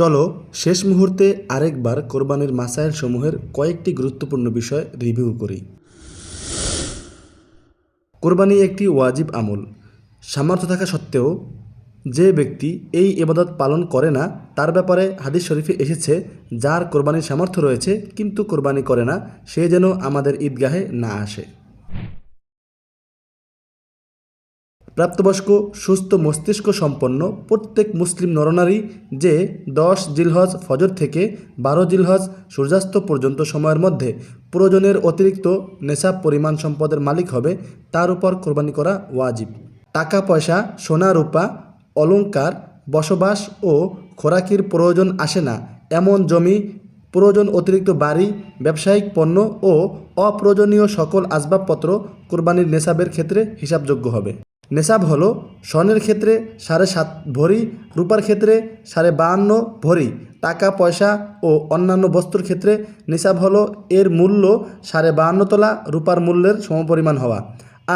চলো, শেষ মুহূর্তে আরেকবার কোরবানির মাসাইল সমূহের কয়েকটি গুরুত্বপূর্ণ বিষয় রিভিউ করি। কোরবানি একটি ওয়াজিব আমল। সামর্থ্য থাকা সত্ত্বেও যে ব্যক্তি এই এবাদত পালন করে না, তার ব্যাপারে হাদিস শরীফে এসেছে, যার কোরবানির সামর্থ্য রয়েছে, কিন্তু কোরবানি করে না, সে যেন আমাদের ঈদগাহে না আসে। প্রাপ্তবয়স্ক, সুস্থ মস্তিষ্ক সম্পন্ন প্রত্যেক মুসলিম নরনারী যে দশ জিলহজ ফজর থেকে বারো জিলহজ সূর্যাস্ত পর্যন্ত সময়ের মধ্যে প্রয়োজনের অতিরিক্ত নেশাব পরিমাণ সম্পদের মালিক হবে, তার উপর কোরবানি করা ওয়াজিব। টাকা, পয়সা, সোনা, রূপা, অলংকার, বসবাস ও খোরাকির প্রয়োজন আসে না। এমন জমি, প্রয়োজন অতিরিক্ত বাড়ি, ব্যবসায়িক পণ্য ও অপ্রয়োজনীয় সকল আসবাবপত্র কোরবানির নেশাবের ক্ষেত্রে হিসাবযোগ্য হবে। নেশাব হলো স্বর্ণের ক্ষেত্রে সাড়ে সাত ভরি, রূপার ক্ষেত্রে সাড়ে বাহান্ন ভরি, টাকা, পয়সা ও অন্যান্য বস্তুর ক্ষেত্রে নেশাব হলো এর মূল্য সাড়ে বাহান্ন তোলা, রূপার মূল্যের সমপরিমাণ হওয়া।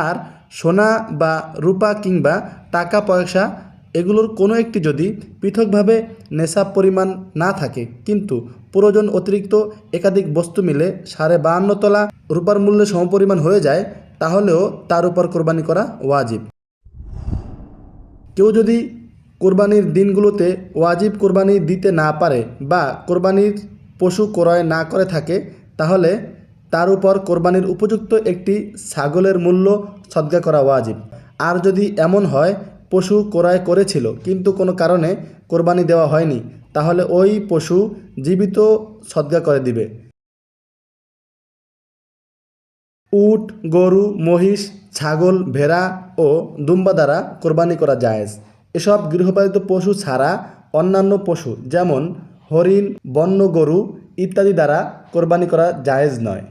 আর সোনা বা রূপা কিংবা টাকা, পয়সা এগুলোর কোনো একটি যদি পৃথকভাবে নেশাব পরিমাণ না থাকে, কিন্তু প্রয়োজন অতিরিক্ত একাধিক বস্তু মিলে সাড়ে বাহান্ন তলা, রূপার মূল্যে সমপরিমাণ হয়ে যায়, তাহলেও তার উপর কোরবানি করা ওয়াজিব। কেউ যদি কোরবানির দিনগুলোতে ওয়াজিব কোরবানি দিতে না পারে বা কোরবানির পশু ক্রয় না করে থাকে, তাহলে তার উপর কোরবানির উপযুক্ত একটি ছাগলের মূল্য সদ্গা করা ওয়াজিব। আর যদি এমন হয়, পশু ক্রয় করেছিল, কিন্তু কোনো কারণে কোরবানি দেওয়া হয়নি, তাহলে ওই পশু জীবিত সদ্গা করে দিবে। উট, গরু, মহিষ ছাগল, ভেড়া ও দুম্বা দ্বারা কোরবানি করা জায়েজ। এসব গৃহপালিত পশু ছাড়া অন্যান্য পশু যেমন হরিণ, বন্য গরু ইত্যাদি দ্বারা কোরবানি করা জায়েজ নয়।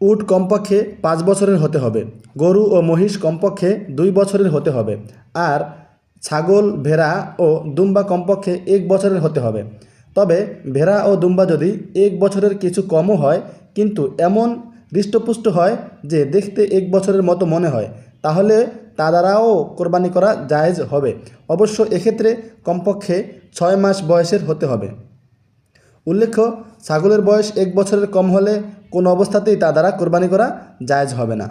উট কমপক্ষে পাঁচ বছরের হতে হবে। গরু ও মহিষ কমপক্ষে দুই বছরের হতে হবে। আর ছাগল, ভেড়া ও দুম্বা কমপক্ষে এক বছরের হতে হবে। তবে ভেড়া ও দুম্বা যদি এক বছরের কিছু কমও হয়, কিন্তু এমন হৃষ্টপুষ্ট হয় যে দেখতে এক বছরের মতো মনে হয়, তাহলে তা দ্বারাও কোরবানি করা জায়েজ হবে। অবশ্য এক্ষেত্রে কমপক্ষে ছয় মাস বয়সের হতে হবে। উল্লেখ্য, ছাগলের বয়স এক বছরের কম হলে কোনো অবস্থাতেই তা দ্বারা কোরবানি করা জায়েজ হবে না।